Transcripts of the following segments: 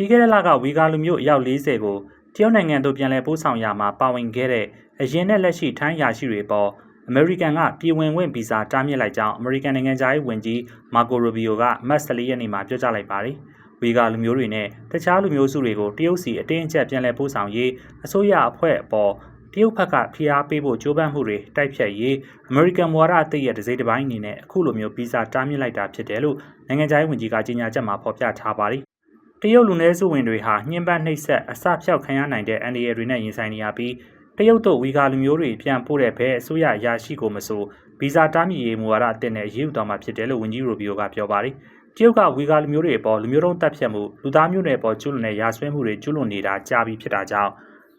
ပြီးခဲ့တဲ့လကဝီဂါလူမျိုးအယောက်40ကိုတရုတ်နိုင်ငံသို့ပြန်လည်ပို့ဆောင်ရာမှာပါဝင်ခဲ့တဲ့အရင်နဲ့လက်ရှိထိုင်းရာရှိတွေပေါ်အမေရိကန်ကပြည်ဝင်ခွင့်ဗီဇာတားမြစ်လိုက်ကြောင်းအမေရိကန်နိုင်ငံသားရေးဝန်ကြီးမာကိုရိုဘီယိုကမတ်14ရက်နေ့မှာပြောကြားလိုက်ပါတယ်။ဝီဂါလူမျိုးတွေနဲ့တခြားလူမျိုးစုတွေကိုတရုတ်စီအတင်းအကျပ်ပြန်လည်ပို့ဆောင်ရေးအစိုးရအဖွဲ့အပေါ်တရုတ်ဘက်ကဖိအားပေးဖို့ကြိုးပမ်းမှုတွေတိုက်ဖြတ်ရေးအမေရိကန်မွာဒအသစ်ရဲ့တစ်စိတ်တစ်ပိုင်းအနေနဲ့အခုလိုမျိုးဗီဇာတားမြစ်လိုက်တာဖြစ်တယ်လို့နိုင်ငံသားရေးဝန်ကြီးကကြေညာချက်မှာဖော်ပြထားပါတယ်။ တရုတ်လူနည်းစုဝင်တွေဟာညှဉ်းပန်းနှိပ်စက်အစဖျောက်ခံရနိုင်တဲ့အန်ဒီရယ်တွေနဲ့ရင်ဆိုင်နေရပြီးတရုတ်တို့ဝီဂါလူမျိုးတွေပြန်ပို့တဲ့ဘဲအစိုးရအရာရှိကိုမဆိုဗီဇာတားမြစ်ရေးမူဝါဒအသစ်နဲ့ရေးယူတော်မှာဖြစ်တယ်လို့ဝန်ကြီးရိုဘီယိုကပြောပါတယ်။တရုတ်ကဝီဂါလူမျိုးတွေအပေါ်လူမျိုးတုံးတပ်ဖြတ်မှုလူသားမျိုးနွယ်ပေါ်ကျူးလွန်တဲ့ရာဇဝဲမှုတွေကျူးလွန်နေတာကြာပြီဖြစ်တာကြောင့်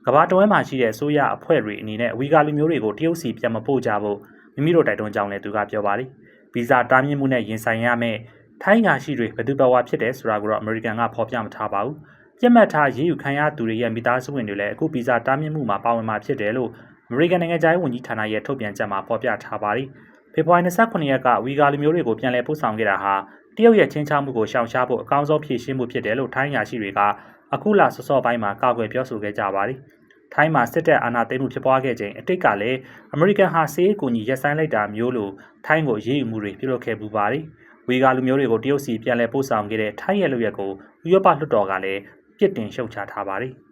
ကမ္ဘာတဝန်းမှာရှိတဲ့အစိုးရအဖွဲ့တွေအနေနဲ့ဝီဂါလူမျိုးတွေကိုတရုတ်စီပြန်မပို့ကြဖို့မိမိတို့တိုက်တွန်းကြောင်းလည်းသူကပြောပါတယ်။ဗီဇာတားမြစ်မှုနဲ့ရင်ဆိုင်ရမယ့် ထိုင်းရာရှိတွေဘယ်သူဘဝဖြစ်တယ်ဆိုတာကိုတော့အမေရိကန်ကဖော်ပြမထားပါဘူး။ပြစ်မှတ်ထားရေးယူခံရသူတွေရဲ့မိသားစုဝင်တွေလည်းအခုဗီဇာတားမြစ်မှုမှာပါဝင်မှာဖြစ်တယ်လို့အမေရိကန်နိုင်ငံသားရေးဝန်ကြီးဌာနရဲ့ထုတ်ပြန်ချက်မှာဖော်ပြထားပါတယ်။ဖေဖော်ဝါရီ29ရက်ကဝီဂါလူမျိုးတွေကိုပြန်လည်ပို့ဆောင်ခဲ့တာဟာတရုတ်ရဲ့ချင်းချောက်မှုကိုရှောင်ရှားဖို့အကောင်းဆုံးဖြေရှင်းမှုဖြစ်တယ်လို့ထိုင်းရာရှိတွေကအခုလစောစောပိုင်းမှာကာကွယ်ပြောဆိုခဲ့ကြပါတယ်။ထိုင်းမှာစစ်တပ်အာဏာသိမ်းမှုဖြစ်ပွားခဲ့ချိန်အတိတ်ကလည်းအမေရိကန်ဟာစေးအကူအညီရပ်ဆိုင်းလိုက်တာမျိုးလိုထိုင်းကိုရေးယူမှုတွေပြုလုပ်ခဲ့ပူပါတယ်။ ဝီဂါလူမျိုးတွေကိုတရုတ်စီပြန်လည်ပို့ဆောင်ခဲ့တဲ့ထိုင်းရဲ့လုပ်ရက်ကိုဥရောပလွှတ်တော်ကလည်းပြစ်တင်ရှုတ်ချထားပါတယ်။